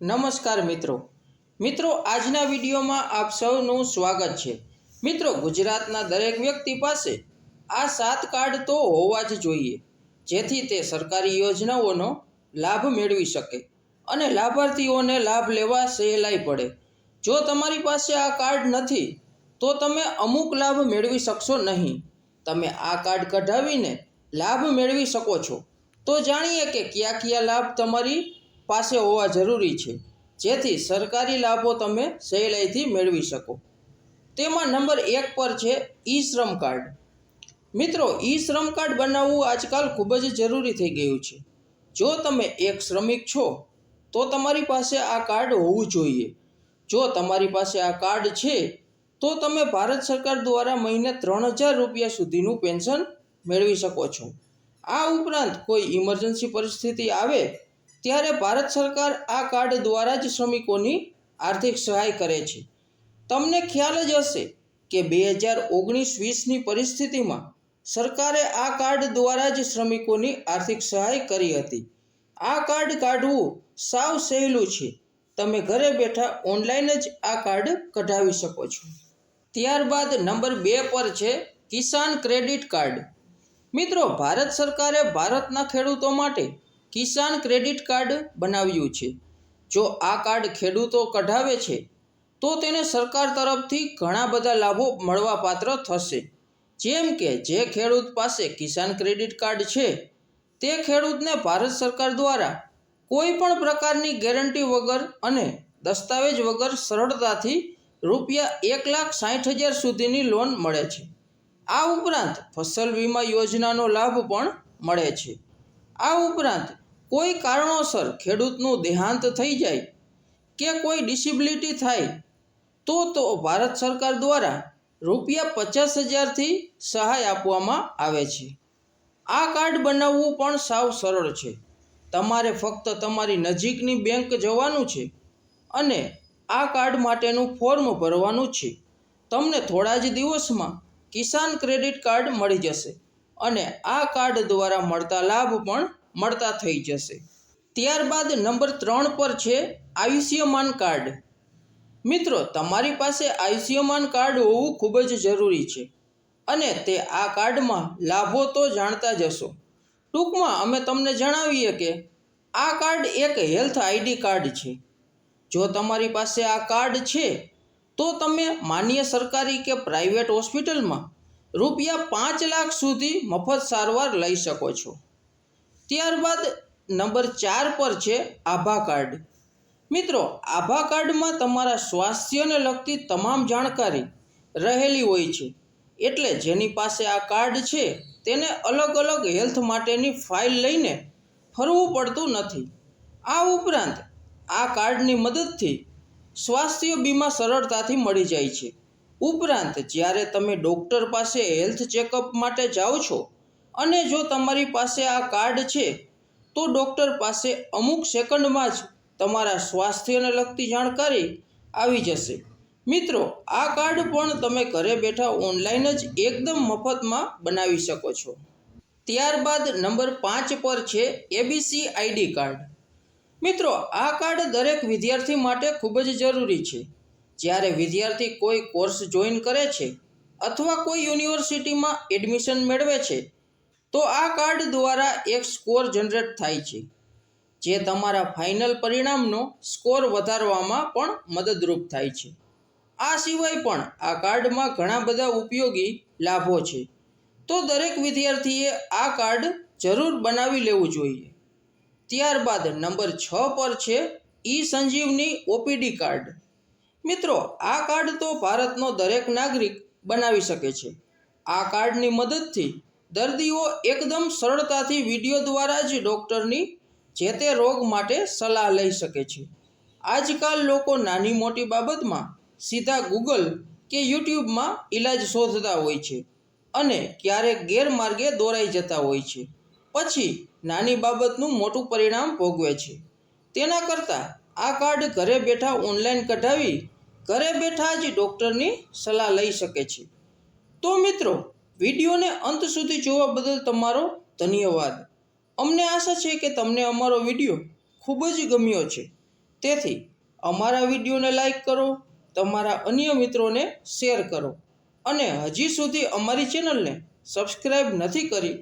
નમસ્કાર મિત્રો. મિત્રો, આજના વિડીયોમાં આપ સૌનું સ્વાગત છે. મિત્રો, ગુજરાતના દરેક વ્યક્તિ પાસે આ સાત કાર્ડ તો હોવા જ જોઈએ. જેથી તે સરકારી યોજનાઓનો લાભ મેળવી શકે અને લાભાર્થીઓને લાભ લેવા સહેલાઈ પડે. જો તમારી પાસે આ કાર્ડ નથી, તો તમે અમુક લાભ મેળવી શકશો નહીં. તમે આ કાર્ડ કઢાવીને લાભ મેળવી શકો છો. તો જાણીએ કે કયા કયા લાભ તમારી પાસે હોવા જરૂરી છે. જેથી સરકારી લાભો તમે સહેલાઈથી મેળવી શકો. તેમાં નંબર એક પર છે ઈ શ્રમ કાર્ડ. મિત્રો, ઈ શ્રમ કાર્ડ બનાવવું આજકાલ ખૂબ જ જરૂરી થઈ ગયું છે. જો તમે એક શ્રમિક છો, તો તમારી પાસે આ કાર્ડ હોવું જોઈએ. જો તમારી પાસે આ કાર્ડ છે, તો તમે ભારત સરકાર દ્વારા મહિને ત્રણ હજાર રૂપિયા સુધીનું પેન્શન મેળવી શકો છો. આ ઉપરાંત કોઈ ઇમરજન્સી પરિસ્થિતિ આવે ત્યારે ભારત સરકાર આ કાર્ડ દ્વારા જ શ્રમિકોની આર્થિક સહાય કરે છે. તમને ખ્યાલ જ હશે કે બે હજાર ઓગણીસ વીસની પરિસ્થિતિમાં સરકારે આ કાર્ડ દ્વારા જ શ્રમિકોની આર્થિક સહાય કરી હતી. આ કાર્ડ કાઢવું સાવ સહેલું છે. તમે ઘરે બેઠા ઓનલાઈન જ આ કાર્ડ કઢાવી શકો છો. ત્યારબાદ નંબર બે પર છે કિસાન ક્રેડિટ કાર્ડ. મિત્રો, ભારત સરકારે ભારતના ખેડૂતો માટે કિસાન ક્રેડિટ કાર્ડ બનાવ્યું છે. જો આ કાર્ડ ખેડૂતો કઢાવે છે, તો તેને સરકાર તરફથી ઘણા બધા લાભો મળવાપાત્ર થશે. જેમ કે, જે ખેડૂત પાસે કિસાન ક્રેડિટ કાર્ડ છે, તે ખેડૂતને ભારત સરકાર દ્વારા કોઈ પણ પ્રકારની ગેરંટી વગર અને દસ્તાવેજ વગર સરળતાથી રૂપિયા એક લાખ સાઠ હજાર સુધીની લોન મળે છે. આ ઉપરાંત ફસલ વીમા યોજનાનો લાભ પણ મળે છે. આ ઉપરાંત કોઈ કારણોસર ખેડૂતનું દેહાંત થઈ જાય કે કોઈ ડિસેબિલિટી થાય, તો તો ભારત સરકાર દ્વારા રૂપિયા પચાસ હજારથી સહાય આપવામાં આવે છે. આ કાર્ડ બનાવવું પણ સાવ સરળ છે. તમારે ફક્ત તમારી નજીકની બેંક જવાનું છે અને આ કાર્ડ માટેનું ફોર્મ ભરવાનું છે. તમને થોડા જ દિવસમાં કિસાન ક્રેડિટ કાર્ડ મળી જશે. અને આ કાર્ડ દ્વારા મળતા લાભ પણ મળતા થઈ જશે. ત્યારબાદ નંબર ત્રણ પર છે આયુષ્યમાન કાર્ડ. મિત્રો, તમારી પાસે આયુષ્યમાન કાર્ડ હોવું ખૂબ જ જરૂરી છે અને તે આ કાર્ડમાં લાભો તો જાણતા જ હશો. ટૂંકમાં અમે તમને જણાવીએ કે આ કાર્ડ એક હેલ્થ આઈડી કાર્ડ છે. જો તમારી પાસે આ કાર્ડ છે, તો તમે માન્ય સરકારી કે પ્રાઇવેટ હોસ્પિટલમાં રૂપિયા પાંચ લાખ સુધી મફત સારવાર લઈ શકો છો. ત્યારબાદ નંબર ચાર પર છે આભા કાર્ડ. મિત્રો, આભા કાર્ડમાં તમારા સ્વાસ્થ્યને લગતી તમામ જાણકારી રહેલી હોય છે. એટલે જેની પાસે આ કાર્ડ છે, તેને અલગ અલગ હેલ્થ માટેની ફાઇલ લઈને ફરવું પડતું નથી. આ ઉપરાંત આ કાર્ડની મદદથી સ્વાસ્થ્ય બીમા સરળતાથી મળી જાય છે. ઉપરાંત જ્યારે તમે ડૉક્ટર પાસે હેલ્થ ચેકઅપ માટે જાઓ છો અને જો તમારી પાસે આ કાર્ડ છે, તો ડૉક્ટર પાસે અમુક સેકન્ડમાં જ તમારા સ્વાસ્થ્યને લગતી જાણકારી આવી જશે. મિત્રો, આ કાર્ડ પણ તમે ઘરે બેઠા ઓનલાઈન જ એકદમ મફતમાં બનાવી શકો છો. ત્યારબાદ નંબર પાંચ પર છે એબીસી આઈડી કાર્ડ. મિત્રો, આ કાર્ડ દરેક વિદ્યાર્થી માટે ખૂબ જ જરૂરી છે. જ્યારે વિદ્યાર્થી કોઈ કોર્સ જોઈન કરે છે અથવા કોઈ યુનિવર્સિટીમાં એડમિશન મેળવે છે, તો આ કાર્ડ દ્વારા એક સ્કોર જનરેટ થાય છે, જે તમારા ફાઇનલ પરિણામનો સ્કોર વધારવામાં પણ મદદરૂપ થાય છે. આ સિવાય પણ આ કાર્ડમાં ઘણા બધા ઉપયોગી લાભો છે. તો દરેક વિદ્યાર્થીએ આ કાર્ડ જરૂર બનાવી લેવું જોઈએ. ત્યારબાદ નંબર છ પર છે ઈ સંજીવની ઓપીડી કાર્ડ. મિત્રો, આ કાર્ડ તો ભારતનો દરેક નાગરિક બનાવી શકે છે. આ કાર્ડની મદદથી દર્દીઓ એકદમ સરળતાથી વીડિયો દ્વારા જ ડૉક્ટરની જે તે રોગ માટે સલાહ લઈ શકે છે. આજકાલ લોકો નાની મોટી બાબતમાં સીધા ગૂગલ કે યુટ્યુબમાં ઈલાજ શોધતા હોય છે અને ક્યારેક ગેરમાર્ગે દોરાઈ જતા હોય છે. પછી નાની બાબતનું મોટું પરિણામ ભોગવે છે. તેના કરતાં આ કાર્ડ ઘરે બેઠા ઓનલાઈન કઢાવી, ઘરે બેઠા જ ડૉક્ટરની સલાહ લઈ શકે છે. તો મિત્રો, વિડીયોને અંત સુધી જોવા બદલ તમારો ધન્યવાદ. અમને આશા છે કે તમને અમારો વીડિયો ખૂબ જ ગમ્યો છે. તેથી, અમારા વિડીયોને લાઈક કરો, તમારા અન્ય મિત્રોને શેર કરો અને હજી સુધી અમારી ચેનલને સબસ્ક્રાઈબ નથી કરી,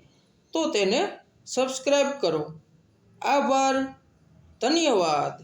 તો તેને સબસ્ક્રાઈબ કરો. આભાર. ધન્યવાદ.